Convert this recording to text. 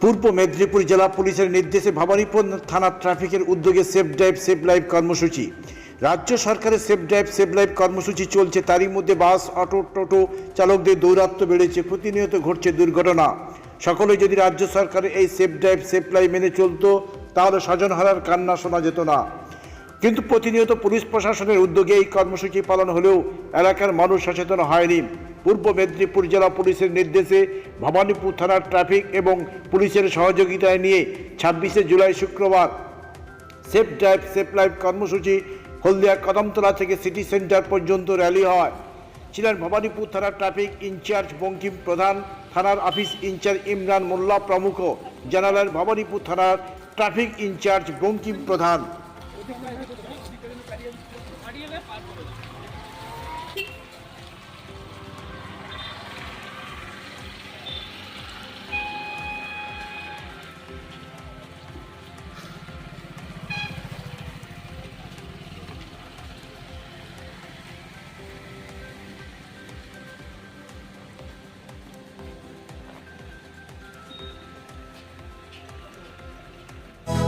পূর্ব মেদিনীপুর জেলা পুলিশের নির্দেশে ভবানীপুর থানার ট্রাফিকের উদ্যোগে সেফ ড্রাইভ, সেফ লাইফ কর্মসূচি। রাজ্য সরকারের সেফ ড্রাইভ, সেফ লাইফ কর্মসূচি চলছে। তারই মধ্যে বাস, অটো, টোটো চালকদের দৌরাত্ম বেড়েছে। প্রতিনিয়ত ঘটছে দুর্ঘটনা। সকলে যদি রাজ্য সরকারের এই সেফ ড্রাইভ, সেফ লাইফ মেনে চলতো, তাহলে স্বজনহারার কান্না শোনা যেত না। কিন্তু প্রতিনিয়ত পুলিশ প্রশাসনের উদ্যোগে এই কর্মসূচি পালন হলেও এলাকার মানুষ সচেতন হয়নি। পূর্ব মেদিনীপুর জেলা পুলিশের নির্দেশে ভবানীপুর থানার ট্রাফিক এবং পুলিশের সহযোগিতায় নিয়ে ছাব্বিশে জুলাই শুক্রবার সেফ ড্রাইভ, সেফ লাইফ কর্মসূচি হলদিয়া কদমতলা থেকে সিটি সেন্টার পর্যন্ত র্যালি হয়। ছিলেন ভবানীপুর থানার ট্রাফিক ইনচার্জ বঙ্কিম প্রধান, থানার অফিস ইনচার্জ ইমরান মোল্লা প্রমুখ জানালেন ভবানীপুর থানার ট্রাফিক ইনচার্জ বঙ্কিম প্রধান। পাঠিয়ে পার